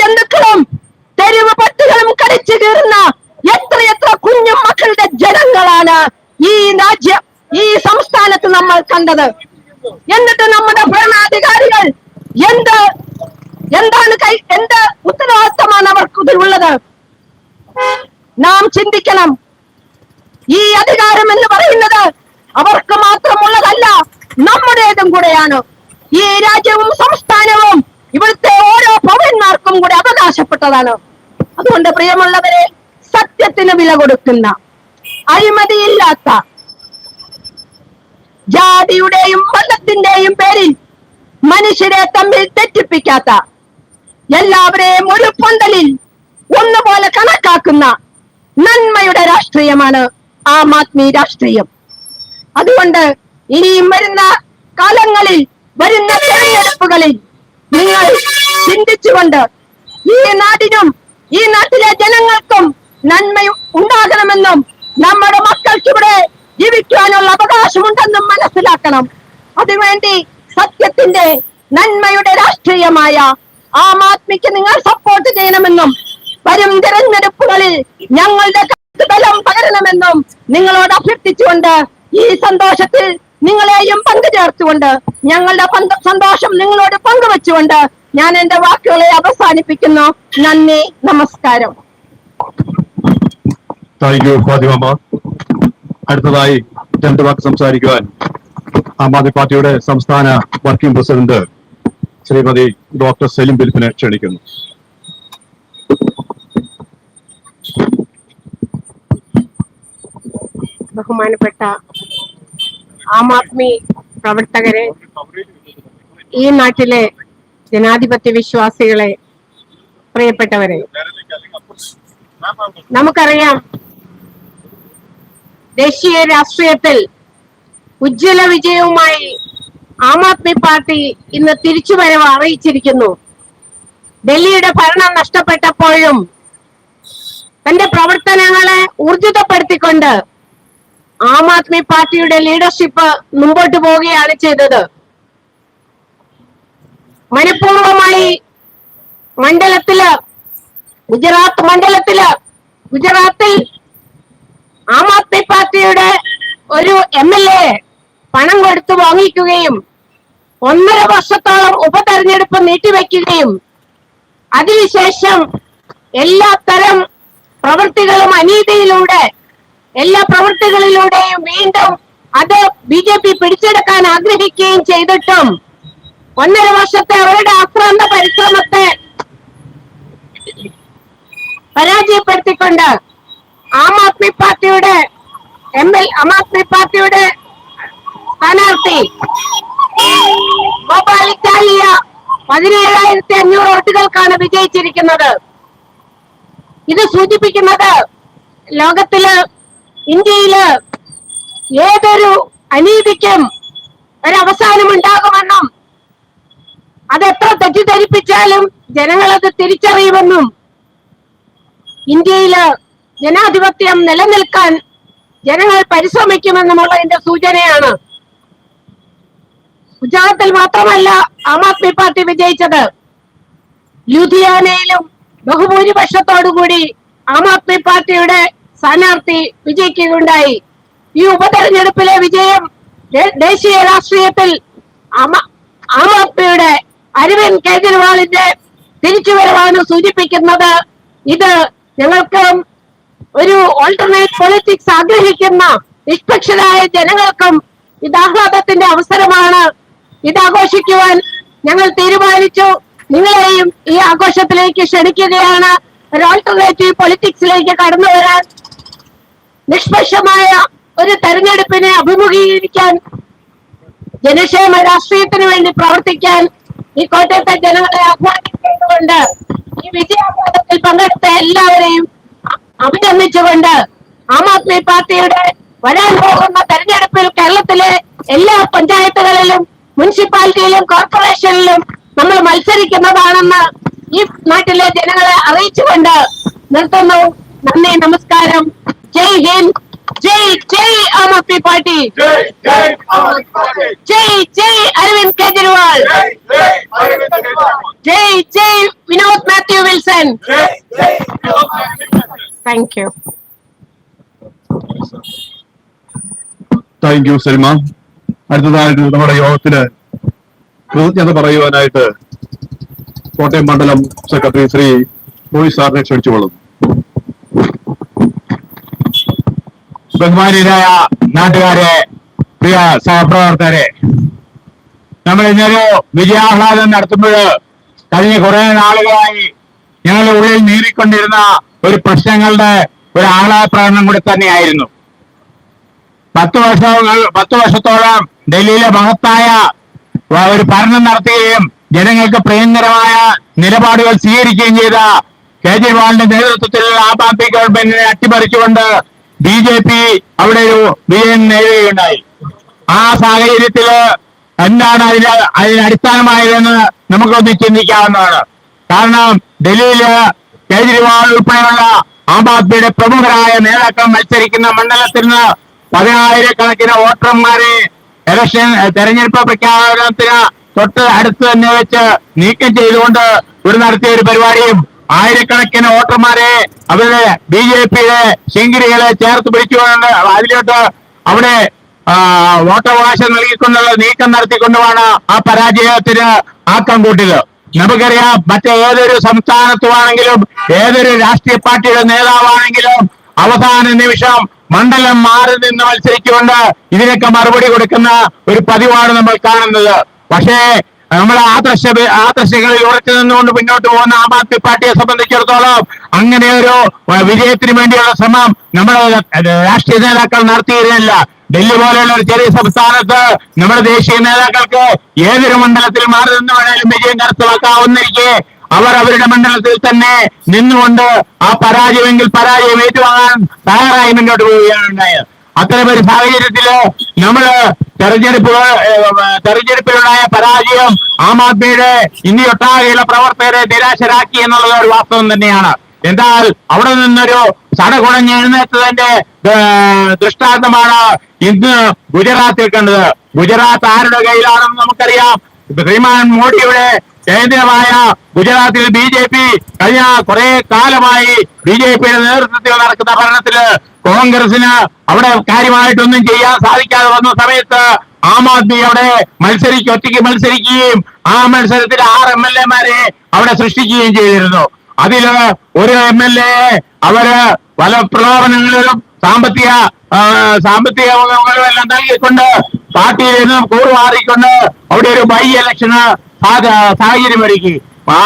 ജന്തുക്കളും തെരുവ് പട്ടികളും കടിച്ചു കീറുന്ന എത്രയെത്ര കുഞ്ഞു മക്കളുടെ ജനങ്ങളാണ് ഈ രാജ്യം ഈ സംസ്ഥാനത്ത് നമ്മൾ കണ്ടത്. എന്നിട്ട് നമ്മുടെ ഭരണാധികാരികൾ എന്ത് എന്താണ് കൈ എന്ത് ഉത്തരവാദിത്തമാണ് അവർക്ക് ഇതിലുള്ളത് നാം ചിന്തിക്കണം. ഈ അധികാരം എന്ന് പറയുന്നത് അവർക്ക് മാത്രമുള്ളതല്ല നമ്മുടേതും കൂടെയാണ്. ഈ രാജ്യവും സംസ്ഥാനവും ഇവിടുത്തെ പൗരന്മാർക്കും കൂടെ അവകാശപ്പെട്ടതാണ്. അതുകൊണ്ട് പ്രിയമുള്ളവരെ സത്യത്തിന് വില കൊടുക്കുന്ന അഴിമതിയില്ലാത്ത ജാതിയുടെയും മതത്തിന്റെയും പേരിൽ മനുഷ്യരെ തമ്മിൽ തെറ്റിപ്പിക്കാത്ത എല്ലാവരെയും ഒരു പൊന്തലിൽ ഒന്നുപോലെ കണക്കാക്കുന്ന നന്മയുടെ രാഷ്ട്രീയമാണ് ആം ആദ്മി രാഷ്ട്രീയം. അതുകൊണ്ട് ഇനിയും വരുന്ന കാലങ്ങളിൽ വരുന്ന തെരഞ്ഞെടുപ്പുകളിൽ നിങ്ങൾ ചിന്തിച്ചുകൊണ്ട് ഈ നാടിനും ഈ നാട്ടിലെ ജനങ്ങൾക്കും നന്മ ഉണ്ടാകണമെന്നും നമ്മുടെ മക്കൾക്ക് ഇവിടെ ജീവിക്കാനുള്ള അവകാശമുണ്ടെന്നും മനസ്സിലാക്കണം. അതിനുവേണ്ടി സത്യത്തിന്റെ നന്മയുടെ രാഷ്ട്രീയമായ ആം ആദ്മിക്ക് നിങ്ങൾ സപ്പോർട്ട് ചെയ്യണമെന്നും വരും തിരഞ്ഞെടുപ്പുകളിൽ ഞങ്ങളുടെ ബലം പകരണമെന്നും നിങ്ങളോട് അഭ്യർത്ഥിച്ചുകൊണ്ട് ഈ സന്തോഷത്തിൽ നിങ്ങളെയും പങ്കുചേർത്തുകൊണ്ട് ഞങ്ങളുടെ സന്തോഷം നിങ്ങളോട് പങ്കുവെച്ചുകൊണ്ട് ഞാൻ എന്റെ വാക്കുകളെ അവസാനിപ്പിക്കുന്നു. നന്ദി നമസ്കാരം. താങ്ക് യു ഫാതിമ അടുത്തതായി രണ്ട് വാക്ക് സംസാരിക്കുവാൻ ആം ആദ്മി പാർട്ടിയുടെ സംസ്ഥാന working president Shrimati doctor Salim ബിൽഫിനെ ക്ഷണിക്കുന്നു. ബഹുമാനപ്പെട്ട ആം ആദ്മി പ്രവർത്തകരെ ഈ നാട്ടിലെ ജനാധിപത്യ വിശ്വാസികളെ പ്രിയപ്പെട്ടവരെ നമുക്കറിയാം ദേശീയ രാഷ്ട്രീയത്തിൽ ഉജ്ജ്വല വിജയവുമായി ആം ആദ്മി പാർട്ടി ഇന്ന് തിരിച്ചുവരവ് അറിയിച്ചിരിക്കുന്നു. ഡൽഹിയുടെ ഭരണം നഷ്ടപ്പെട്ടപ്പോഴും തന്റെ പ്രവർത്തനങ്ങളെ ഊർജിതപ്പെടുത്തിക്കൊണ്ട് ആം ആദ്മി പാർട്ടിയുടെ ലീഡർഷിപ്പ് മുമ്പോട്ട് പോവുകയാണ് ചെയ്തത്. മനഃപൂർവമായി മണ്ഡലത്തിൽ ഗുജറാത്ത് മണ്ഡലത്തിൽ ഗുജറാത്തിൽ ആം ആദ്മി പാർട്ടിയുടെ ഒരു എം എൽ എ പണം കൊടുത്തു വാങ്ങിക്കുകയും ഒന്നര വർഷത്തോളം ഉപതെരഞ്ഞെടുപ്പ് നീട്ടിവെക്കുകയും അതിനുശേഷം എല്ലാ തരം പ്രവൃത്തികളും അനീതിയിലൂടെ എല്ലാ പ്രവൃത്തികളിലൂടെയും വീണ്ടും അത് ബി ജെ പി പിടിച്ചെടുക്കാൻ ആഗ്രഹിക്കുകയും ചെയ്തിട്ടും ഒന്നര വർഷത്തെ അവരുടെ അക്രമ പരിശ്രമത്തെ പരാജയപ്പെടുത്തിക്കൊണ്ട് ആം ആദ്മി പാർട്ടിയുടെ എം എൽ ആം ആദ്മി പാർട്ടിയുടെ സ്ഥാനാർത്ഥി ഇറ്റാലിയ പതിനേഴായിരത്തി അഞ്ഞൂറ് വോട്ടുകൾക്കാണ് വിജയിച്ചിരിക്കുന്നത്. ഇത് സൂചിപ്പിക്കുന്നത് ലോകത്തിൽ ഇന്ത്യയിൽ ഏതൊരു അനീതിക്കും ഒരവസാനം ഉണ്ടാകുമെന്നും അത് എത്ര തെറ്റിദ്ധരിപ്പിച്ചാലും ജനങ്ങൾ അത് തിരിച്ചറിയുമെന്നും ഇന്ത്യയിൽ ജനാധിപത്യം നിലനിൽക്കാൻ ജനങ്ങൾ പരിശ്രമിക്കുമെന്നുമുള്ളതിന്റെ സൂചനയാണ്. ഗുജറാത്തിൽ മാത്രമല്ല ആം ആദ്മി പാർട്ടി വിജയിച്ചത്. ലുധിയാനയിലും ബഹുഭൂരിപക്ഷത്തോടുകൂടി ആം ആദ്മി പാർട്ടിയുടെ സ്ഥാനാർത്ഥി വിജയിക്കുകയുണ്ടായി. ഈ ഉപതെരഞ്ഞെടുപ്പിലെ വിജയം ദേശീയ രാഷ്ട്രീയത്തിൽ ആം ആദ്മിയുടെ അരവിന്ദ് കെജ്രിവാളിന്റെ തിരിച്ചുവരവാണ് സൂചിപ്പിക്കുന്നത്. ഇത് ഞങ്ങൾക്ക് ഒരു ഓൾട്ടർനേറ്റ് പൊളിറ്റിക്സ് ആഗ്രഹിക്കുന്ന നിഷ്പക്ഷരായ ജനങ്ങൾക്കും ഇത് ആഹ്ലാദത്തിന്റെ അവസരമാണ്. ഇത് ആഘോഷിക്കുവാൻ ഞങ്ങൾ തീരുമാനിച്ചു. നിങ്ങളെയും ഈ ആഘോഷത്തിലേക്ക് ക്ഷണിക്കുകയാണ്. ഒരു ഓൾട്ടർനേറ്റീവ് പൊളിറ്റിക്സിലേക്ക് കടന്നു വരാൻ നിഷ്പക്ഷമായ ഒരു തെരഞ്ഞെടുപ്പിനെ അഭിമുഖീകരിക്കാൻ ജനക്ഷേമ രാഷ്ട്രീയത്തിന് വേണ്ടി പ്രവർത്തിക്കാൻ ഈ കോട്ടയത്തെ ജനങ്ങളെ ആഹ്വാനിച്ചുകൊണ്ട് ഈ വിജയാഘോഷത്തിൽ പങ്കെടുത്ത എല്ലാവരെയും അഭിനന്ദിച്ചുകൊണ്ട് ആം ആദ്മി പാർട്ടിയുടെ വരാൻ പോകുന്ന തെരഞ്ഞെടുപ്പിൽ കേരളത്തിലെ എല്ലാ പഞ്ചായത്തുകളിലും മുനിസിപ്പാലിറ്റിയിലും കോർപ്പറേഷനിലും നമ്മൾ മത്സരിക്കുന്നതാണെന്ന് ഈ നാട്ടിലെ ജനങ്ങളെ അറിയിച്ചുകൊണ്ട് നിർത്തുന്നു. നന്ദി നമസ്കാരം. ജയ് ഹിന്ദ്. ജയ് ജയ് Aam party. Jai Jai Aam Aadmi party. Jai Jai Arvind Kejriwal. Jai Jai Vinod Mathew Wilson. Thank you thank you സരിമ അടുത്തതായിട്ട് നമ്മുടെ യോഗത്തിന് കൃതജ്ഞത പറയുവാനായിട്ട് കോട്ടയം മണ്ഡലം സെക്രട്ടറി ശ്രീ മോയി സാറിനെ ക്ഷണിച്ചുകൊള്ളുന്നു ബഹുമാനീയരായ നാട്ടുകാരെ പ്രിയ സഹപ്രവർത്തകരെ നമ്മൾ ഇന്നൊരു വിജയാഹ്ലാദം നടത്തുമ്പോൾ കഴിഞ്ഞ കുറെ നാളുകളായി ഞങ്ങളുടെ ഉള്ളിൽ നീറിക്കൊണ്ടിരുന്ന ഒരു പ്രശ്നങ്ങളുടെ ഒരു ആളായ പ്രകടനം കൂടി തന്നെയായിരുന്നു. പത്ത് വർഷങ്ങൾ പത്ത് വർഷത്തോളം ഡൽഹിയിലെ മഹത്തായ ഒരു ഭരണം നടത്തുകയും ജനങ്ങൾക്ക് പ്രിയങ്കരമായ നിലപാടുകൾ സ്വീകരിക്കുകയും ചെയ്ത കേജ്രിവാളിന്റെ നേതൃത്വത്തിലുള്ള ആം ആദ്മി ഗവൺമെന്റിനെ അട്ടിമറിച്ചുകൊണ്ട് ബി ജെ പി അവിടെ ഒരു വിജയം നേടുകയുണ്ടായി. ആ സാഹചര്യത്തിൽ എന്താണ് അതിന് അതിന് അടിസ്ഥാനമായതെന്ന് നമുക്കൊന്ന് ചിന്തിക്കാവുന്നതാണ്. കാരണം ഡൽഹിയിൽ കേജ്രിവാൾ ഉൾപ്പെടെയുള്ള ആം ആദ്മിയുടെ പ്രമുഖരായ നേതാക്കൾ മത്സരിക്കുന്ന മണ്ഡലത്തിൽ നിന്ന് പതിനായിരക്കണക്കിന് വോട്ടർമാരെ ഇലക്ഷൻ തെരഞ്ഞെടുപ്പ് പ്രഖ്യാപനത്തിന് തൊട്ട് അടുത്ത് തന്നെ വെച്ച് നീക്കം ചെയ്തുകൊണ്ട് ഒരു നടത്തിയ ഒരു പരിപാടിയും ആയിരക്കണക്കിന് വോട്ടർമാരെ അവരുടെ ബി ജെ പിയുടെ ശിങ്കിരികളെ ചേർത്ത് പിടിച്ചുകൊണ്ട് അതിലോട്ട് അവിടെ വോട്ടവകാശം നൽകിക്കൊണ്ടുള്ള നീക്കം നടത്തിക്കൊണ്ടുമാണ് ആ പരാജയത്തിന് ആക്കം കൂട്ടിയത്. നമുക്കറിയാം മറ്റേതൊരു സംസ്ഥാനത്തുമാണെങ്കിലും ഏതൊരു രാഷ്ട്രീയ പാർട്ടിയുടെ നേതാവാണെങ്കിലും അവസാന നിമിഷം മണ്ഡലം മാറി നിന്ന് മത്സരിച്ചുകൊണ്ട് ഇതിനൊക്കെ മറുപടി കൊടുക്കുന്ന ഒരു പതിവാണ് നമ്മൾ കാണുന്നത്. പക്ഷേ നമ്മൾ ആദർശ ആദർശങ്ങളിൽ ഉറച്ചു നിന്നുകൊണ്ട് മുന്നോട്ട് പോകുന്ന ആം ആദ്മി പാർട്ടിയെ സംബന്ധിച്ചിടത്തോളം അങ്ങനെ ഒരു വിജയത്തിന് വേണ്ടിയുള്ള ശ്രമം നമ്മുടെ രാഷ്ട്രീയ നേതാക്കൾ നടത്തിയിരുന്നില്ല. ഡൽഹി പോലെയുള്ള ഒരു ചെറിയ സംസ്ഥാനത്ത് നമ്മുടെ ദേശീയ നേതാക്കൾക്ക് ഏതൊരു മണ്ഡലത്തിൽ മാറി നിന്ന് വേണേലും വിജയം കരസ്ഥമാക്കാവുന്നിരിക്കെ അവർ അവരുടെ മണ്ഡലത്തിൽ തന്നെ നിന്നുകൊണ്ട് ആ പരാജയമെങ്കിൽ പരാജയം ഏറ്റുവാങ്ങാൻ തയ്യാറായി മുന്നോട്ട് പോവുകയാണ് ഉണ്ടായത്. അത്തരം ഒരു സാഹചര്യത്തിൽ നമ്മൾ തെരഞ്ഞെടുപ്പ് തെരഞ്ഞെടുപ്പിലുണ്ടായ പരാജയം ആം ആദ്മിയുടെ ഇന്ത്യയൊട്ടാകെയുള്ള പ്രവർത്തകരെ നിരാശരാക്കി എന്നുള്ളത് ഒരു വാസ്തവം തന്നെയാണ്. എന്നാൽ അവിടെ നിന്നൊരു സടകുടഞ്ഞ് എഴുന്നേറ്റതിന്റെ ദൃഷ്ടാന്തമാണ് ഇന്ന് ഗുജറാത്തിൽ കണ്ടത്. ഗുജറാത്ത് ആരുടെ കയ്യിലാണെന്ന് നമുക്കറിയാം. ശ്രീമാൻ മോഡിയുടെ കേന്ദ്രമായ ഗുജറാത്തിൽ ബി ജെ പി കഴിഞ്ഞ കുറെ കാലമായി ബി ജെ പിയുടെ നേതൃത്വത്തിൽ നടക്കുന്ന ഭരണത്തിൽ കോൺഗ്രസിന് അവിടെ കാര്യമായിട്ടൊന്നും ചെയ്യാൻ സാധിക്കാതെ വന്ന സമയത്ത് ആം ആദ്മി അവിടെ മത്സരിക്കും ഒറ്റയ്ക്ക് മത്സരിക്കുകയും ആ മത്സരത്തിൽ ആറ് എം എൽ എമാരെ അവിടെ സൃഷ്ടിക്കുകയും ചെയ്തിരുന്നു. അതിൽ ഒരു എം എൽ എ അവർ പല പ്രലോഭനങ്ങളിലും സാമ്പത്തിക സാമ്പത്തിക എല്ലാം നൽകിക്കൊണ്ട് പാർട്ടിയിൽ നിന്നും കൂറുമാറിക്കൊണ്ട് അവിടെ ഒരു ബൈ ഇലക്ഷന് സാഹചര്യം ഒരുക്കി. ആ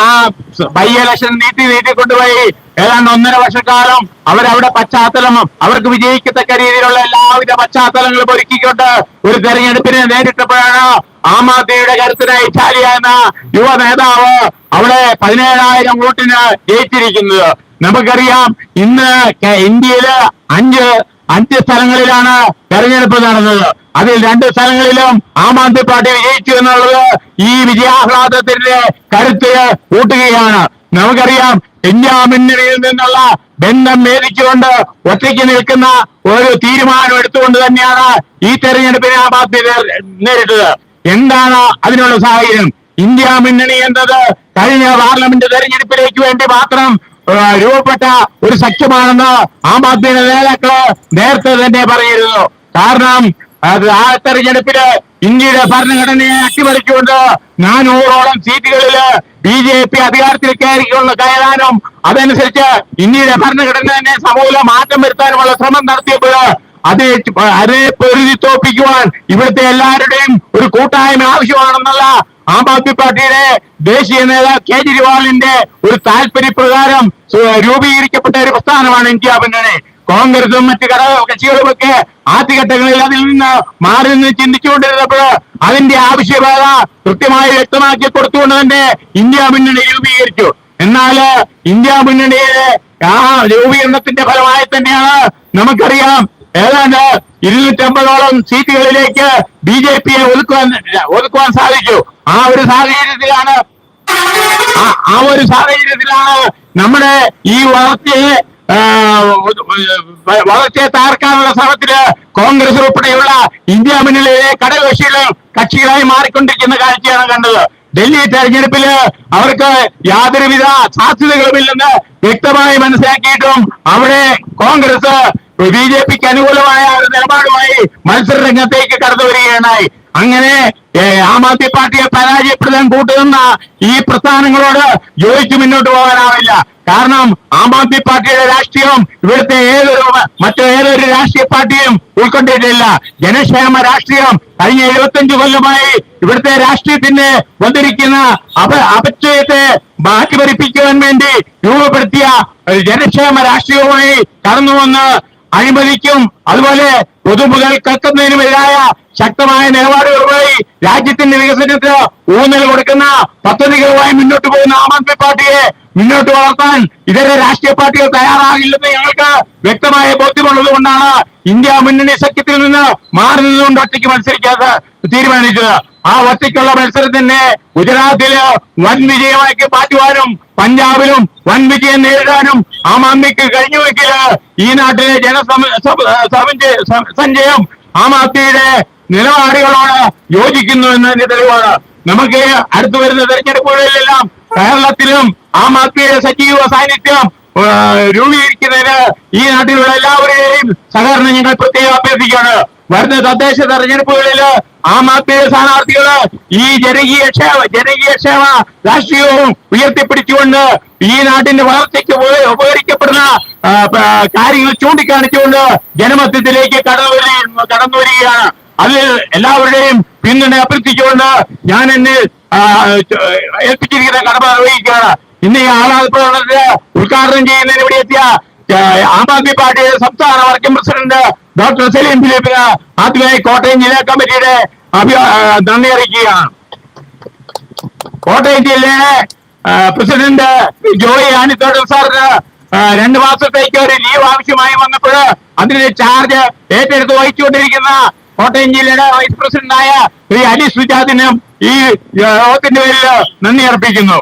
ബൈ ഇലക്ഷൻ നീട്ടി നീട്ടി കൊണ്ടുപോയി. ഏതാണ്ട് ഒന്നര വർഷക്കാലം അവരവിടെ പശ്ചാത്തലം അവർക്ക് വിജയിക്കത്തക്ക രീതിയിലുള്ള എല്ലാവിധ പശ്ചാത്തലങ്ങളും ഒരുക്കിക്കൊണ്ട് ഒരു തെരഞ്ഞെടുപ്പിനെ നേരിട്ടപ്പോഴാണ് ആം ആദ്മിയുടെ കരുത്തിനായി ചാലിയ എന്ന യുവ നേതാവ് അവിടെ പതിനേഴായിരം വോട്ടിന് ജയിച്ചിരിക്കുന്നത്. നമുക്കറിയാം ഇന്ന് ഇന്ത്യയിൽ അഞ്ച് അഞ്ച് സ്ഥലങ്ങളിലാണ് തെരഞ്ഞെടുപ്പ് നടന്നത്. അതിൽ രണ്ട് സ്ഥലങ്ങളിലും ആം ആദ്മി പാർട്ടി വിജയിച്ചു എന്നുള്ളത് ഈ വിജയാഹ്ലാദത്തിന്റെ കരുത്ത് കൂട്ടുകയാണ്. നമുക്കറിയാം ഇന്ത്യ മുന്നണിയിൽ നിന്നുള്ള ബന്ധം മേടിച്ചുകൊണ്ട് ഒറ്റയ്ക്ക് നിൽക്കുന്ന ഒരു തീരുമാനം എടുത്തുകൊണ്ട് തന്നെയാണ് ഈ തെരഞ്ഞെടുപ്പിനെ ആം നേർ- നേരിട്ടത്. എന്താണ് അതിനുള്ള സാഹചര്യം? ഇന്ത്യ മുന്നണി എന്നത് കഴിഞ്ഞ പാർലമെന്റ് തെരഞ്ഞെടുപ്പിലേക്ക് വേണ്ടി മാത്രം രൂപപ്പെട്ട ഒരു സഖ്യമാണെന്ന് ആം ആദ്മിയുടെ നേതാക്കൾ നേരത്തെ തന്നെ പറയുന്നു കാരണം ആ തെരഞ്ഞെടുപ്പിൽ ഇന്ത്യയുടെ ഭരണഘടനയെ അട്ടിമറിച്ചുകൊണ്ട് നാനൂറോളം സീറ്റുകളിൽ ബി ജെ പി അധികാരത്തിൽ കയറിയുള്ള കയറാനും അതനുസരിച്ച് ഇന്ത്യയുടെ ഭരണഘടന തന്നെ സമൂല മാറ്റം വരുത്താനുമുള്ള ശ്രമം നടത്തിയപ്പോൾ അത് അതേ പൊരുതി തോപ്പിക്കുവാൻ ഇവിടുത്തെ എല്ലാവരുടെയും ഒരു കൂട്ടായ്മ ആവശ്യമാണെന്നുള്ള ആം ആദ്മി പാർട്ടിയുടെ ദേശീയ നേതാവ് കേജ്രിവാളിന്റെ ഒരു താല്പര്യപ്രകാരം പ്രകാരം രൂപീകരിക്കപ്പെട്ട ഒരു പ്രസ്ഥാനമാണ് ഇന്ത്യ മുന്നണി. കോൺഗ്രസും മറ്റ് ഘടക കക്ഷികളുമൊക്കെ ആദ്യഘട്ടങ്ങളിൽ അതിൽ നിന്ന് മാറി നിന്ന് ചിന്തിച്ചുകൊണ്ടിരുന്നപ്പോൾ അതിന്റെ ആവശ്യകത കൃത്യമായി വ്യക്തമാക്കി കൊടുത്തുകൊണ്ട് തന്നെ ഇന്ത്യ മുന്നണി രൂപീകരിച്ചു. എന്നാൽ ഇന്ത്യ മുന്നണിയിലെ ആ രൂപീകരണത്തിന്റെ ഫലമായി തന്നെയാണ് നമുക്കറിയാം ഏതാണ്ട് ഇരുന്നൂറ്റമ്പതോളം സീറ്റുകളിലേക്ക് ബി ജെ പിയെ ഒതുക്കുവാൻ ഒതുക്കുവാൻ സാധിച്ചു. ആ ഒരു സാഹചര്യത്തിലാണ് ആ- ഒരു സാഹചര്യത്തിലാണ് നമ്മുടെ ഈ വളർച്ചയെ വളർച്ചയെ തകർക്കാനുള്ള ശ്രമത്തിൽ കോൺഗ്രസ് ഉൾപ്പെടെയുള്ള ഇന്ത്യ മുന്നിലെ ഘടകകക്ഷികൾ കക്ഷികളായി മാറിക്കൊണ്ടിരിക്കുന്ന കാഴ്ചയാണ് കണ്ടത്. ഡൽഹി തെരഞ്ഞെടുപ്പിൽ അവർക്ക് യാതൊരുവിധ സാധ്യതകളുമില്ലെന്ന് വ്യക്തമായി മനസ്സിലാക്കിയിട്ടും അവിടെ കോൺഗ്രസ് ബി ജെ പിക്ക് അനുകൂലമായ ഒരു നിലപാടുമായി മത്സര രംഗത്തേക്ക് കടന്നു വരികയാണായി അങ്ങനെ ആം ആദ്മി പാർട്ടിയെ പരാജയപ്പെടുത്താൻ കൂട്ടുനിന്ന ഈ പ്രസ്ഥാനങ്ങളോട് യോജിച്ച് മുന്നോട്ട് പോകാനാവില്ല. കാരണം ആം ആദ്മി പാർട്ടിയുടെ രാഷ്ട്രീയം ഇവിടുത്തെ ഏതൊരു മറ്റേതൊരു രാഷ്ട്രീയ പാർട്ടിയും ഉൾക്കൊണ്ടിട്ടില്ല. ജനക്ഷേമ രാഷ്ട്രീയം കഴിഞ്ഞ എഴുപത്തഞ്ചു കൊല്ലമായി ഇവിടുത്തെ രാഷ്ട്രീയത്തിന് വന്നിരിക്കുന്ന അപ അപചയത്തെ മാറ്റിമറിപ്പിക്കുവാൻ വേണ്ടി രൂപപ്പെടുത്തിയ ജനക്ഷേമ രാഷ്ട്രീയവുമായി കടന്നു വന്ന് അഴിമതിക്കും അതുപോലെ പൊതുമുതൽ കക്കുന്നതിനുമെതിരായ ശക്തമായ നിലപാടുകളുമായി രാജ്യത്തിന്റെ വികസനത്തിന് ഊന്നൽ കൊടുക്കുന്ന പദ്ധതികളുമായി മുന്നോട്ട് പോകുന്ന ആം ആദ്മി പാർട്ടിയെ മുന്നോട്ട് വളർത്താൻ ഇതര രാഷ്ട്രീയ പാർട്ടികൾ തയ്യാറാകില്ലെന്ന് ഞങ്ങൾക്ക് വ്യക്തമായ ബോധ്യമുള്ളത് കൊണ്ടാണ് ഇന്ത്യ മുന്നണി സഖ്യത്തിൽ നിന്ന് മാറി നിന്നുകൊണ്ട് ഒറ്റയ്ക്ക് മത്സരിക്കാതെ തീരുമാനിച്ചത്. ആ ഒറ്റയ്ക്കുള്ള മത്സരത്തിന് ഗുജറാത്തിൽ വൻ വിജയമാക്കി മാറ്റുവാനും പഞ്ചാബിലും വൻ വിജയം നേരിടാനും ആം ആദ്മിക്ക് കഴിഞ്ഞുവെങ്കിൽ ഈ നാട്ടിലെ ജനസമ സഞ്ചയം ആം ആദ്മിയുടെ നിലപാടുകളോട് യോജിക്കുന്നു എന്നതിന്റെ തെളിവാണ്. നമുക്ക് അടുത്തു വരുന്ന തെരഞ്ഞെടുപ്പുകളിലെല്ലാം കേരളത്തിലും ആം ആദ്മിയുടെ സജീവ സാന്നിധ്യം രൂപീകരിക്കുന്നതിന് ഈ നാട്ടിലുള്ള എല്ലാവരുടെയും സഹകരണം ഞങ്ങൾ പ്രത്യേകം അഭ്യർത്ഥിക്കുകയാണ്. വരുന്ന തദ്ദേശ തെരഞ്ഞെടുപ്പുകളിൽ ആം ആദ്മിയുടെ സ്ഥാനാർത്ഥികൾ ഈ ജനകീയ ക്ഷേമ ജനകീയ ക്ഷേമ രാഷ്ട്രീയവും ഉയർത്തിപ്പിടിച്ചുകൊണ്ട് ഈ നാടിന്റെ വളർച്ചയ്ക്ക് ഉപ- ഉപകരിക്കപ്പെടുന്ന കാര്യങ്ങൾ ചൂണ്ടിക്കാണിച്ചുകൊണ്ട് ജനമധ്യത്തിലേക്ക് കടന്നു വരികയാണ്. അതിൽ എല്ലാവരുടെയും പിന്തുണ അഭ്യർത്ഥിച്ചുകൊണ്ട് ഞാൻ എന്നെ ഏൽപ്പിച്ചിരിക്കുന്ന കടമ നിർവഹിക്കുകയാണ്. ഇന്ന് ഈ ആഹ്ലാദ പ്രകടനത്തിന് ഉദ്ഘാടനം ചെയ്യുന്നതിന് ഇവിടെ എത്തിയ ആ, ആദ്മി പാർട്ടിയുടെ സംസ്ഥാന വർക്കിംഗ് പ്രസിഡന്റ് ഡോക്ടർ സലീം ഫിലിപ്പിന് ആദ്യമായി കോട്ടയം ജില്ലാ കമ്മിറ്റിയുടെ നന്ദി അറിയിക്കുകയാണ്. കോട്ടയം ജില്ലയിലെ പ്രസിഡന്റ് ജോയി ആനിത്തോട്ടൻ സാറിന് രണ്ട് മാസത്തേക്ക് ഒരു ലീവ് ആവശ്യമായി വന്നപ്പോൾ അതിന്റെ ചാർജ് ഏറ്റെടുത്ത് വഹിച്ചുകൊണ്ടിരിക്കുന്ന കോട്ടയം ജില്ലയുടെ വൈസ് പ്രസിഡന്റായ ശ്രീ അലി സുജാദിനും ഈ യോഗത്തിന്റെ പേരിൽ നന്ദി അർപ്പിക്കുന്നു.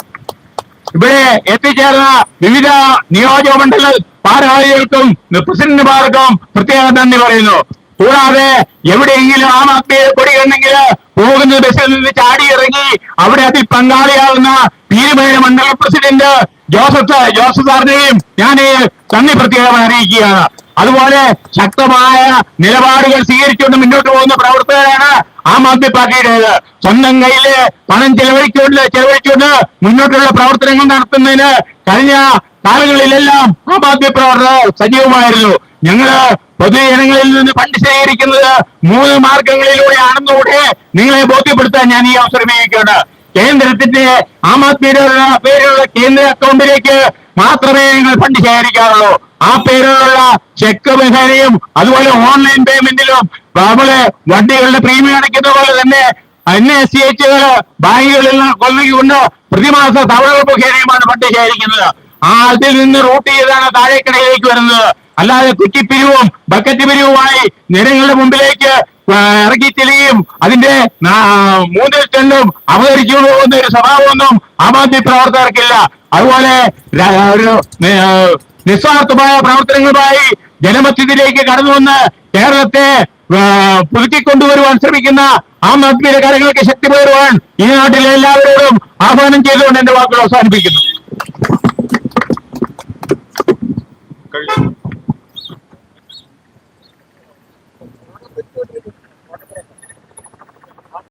ഇവിടെ എത്തിച്ചേർന്ന വിവിധ നിയോജക മണ്ഡല ഭാരവാഹികൾക്കും പ്രസിഡന്റുമാർക്കും പ്രത്യേക നന്ദി പറയുന്നു. കൂടാതെ എവിടെയെങ്കിലും ആം ആദ്മിയെ കൊടി കണ്ടെങ്കിൽ പോകുന്ന ബസ്സിൽ നിന്ന് ചാടി ഇറങ്ങി അവിടെ അതിൽ പങ്കാളിയാകുന്ന തീരുമാന മണ്ഡല പ്രസിഡന്റ് ജോസഫ് ജോസഫ് സാറിനെയും ഞാൻ നന്ദി പ്രത്യേകമായി അറിയിക്കുകയാണ്. അതുപോലെ ശക്തമായ നിലപാടുകൾ സ്വീകരിച്ചുകൊണ്ട് മുന്നോട്ട് പോകുന്ന പ്രവർത്തകരാണ് ആം ആദ്മി പാർട്ടിയുടേത്. സ്വന്തം കയ്യിൽ പണം ചെലവഴിച്ചുകൊണ്ട് ചെലവഴിച്ചുകൊണ്ട് മുന്നോട്ടുള്ള പ്രവർത്തനങ്ങൾ നടത്തുന്നതിന് കഴിഞ്ഞ കാലങ്ങളിലെല്ലാം ആം ആദ്മി പ്രവർത്തകർ സജീവമായിരുന്നു. ഞങ്ങൾ പൊതുജനങ്ങളിൽ നിന്ന് ഫണ്ട് ശേഖരിക്കുന്നത് മൂന്ന് മാർഗങ്ങളിലൂടെയാണെന്നുകൂടെ നിങ്ങളെ ബോധ്യപ്പെടുത്താൻ ഞാൻ ഈ അവസരം ഉപയോഗിക്കുകയാണ് കേന്ദ്രത്തിന്റെ ആം ആദ്മിയുടെ പേരിലുള്ള കേന്ദ്ര അക്കൗണ്ടിലേക്ക് മാത്രമേ ഞങ്ങൾ ഫണ്ട് ശേഖരിക്കാറുള്ളൂ ആ പേരിലുള്ള ചെക്ക് മുഖേനയും അതുപോലെ ഓൺലൈൻ പേയ്മെന്റിലും നമ്മൾ വണ്ടികളുടെ പ്രീമിയം അടയ്ക്കുന്ന പോലെ തന്നെ എൻ എസ് സി എച്ചുകൾ ബാങ്കുകളിൽ കൊള്ളിക്കൊണ്ട് പ്രതിമാസ തവണകൾ മുഖേനയുമാണ് ഫണ്ട് ശേഖരിക്കുന്നത് ആ അതിൽ നിന്ന് റൂട്ട് ചെയ്താണ് താഴേക്കടയിലേക്ക് വരുന്നത്. അല്ലാതെ കുറ്റിപ്പിരിവും ബക്കറ്റ് പിരിവുമായി നിരങ്ങളുടെ മുമ്പിലേക്ക് ഇറക്കിത്തിരിയും അതിന്റെ മൂന്നിരട്ടലും അവതരിച്ചു പോകുന്ന ഒരു സ്വഭാവമൊന്നും ആം ആദ്മി പ്രവർത്തകർക്കില്ല. അതുപോലെ ഒരു നിസ്വാർത്ഥമായ പ്രവർത്തനങ്ങളുമായി ജനമധ്യത്തിലേക്ക് കടന്നു വന്ന് കേരളത്തെ പുതുക്കിക്കൊണ്ടുവരുവാൻ ശ്രമിക്കുന്ന ആം ആദ്മിയുടെ കാര്യങ്ങൾക്ക് ശക്തി പകരുവാൻ ഈ നാട്ടിലെ എല്ലാവരോടും ആഹ്വാനം ചെയ്തുകൊണ്ട് എന്റെ വാക്കുകൾ അവസാനിപ്പിക്കുന്നു.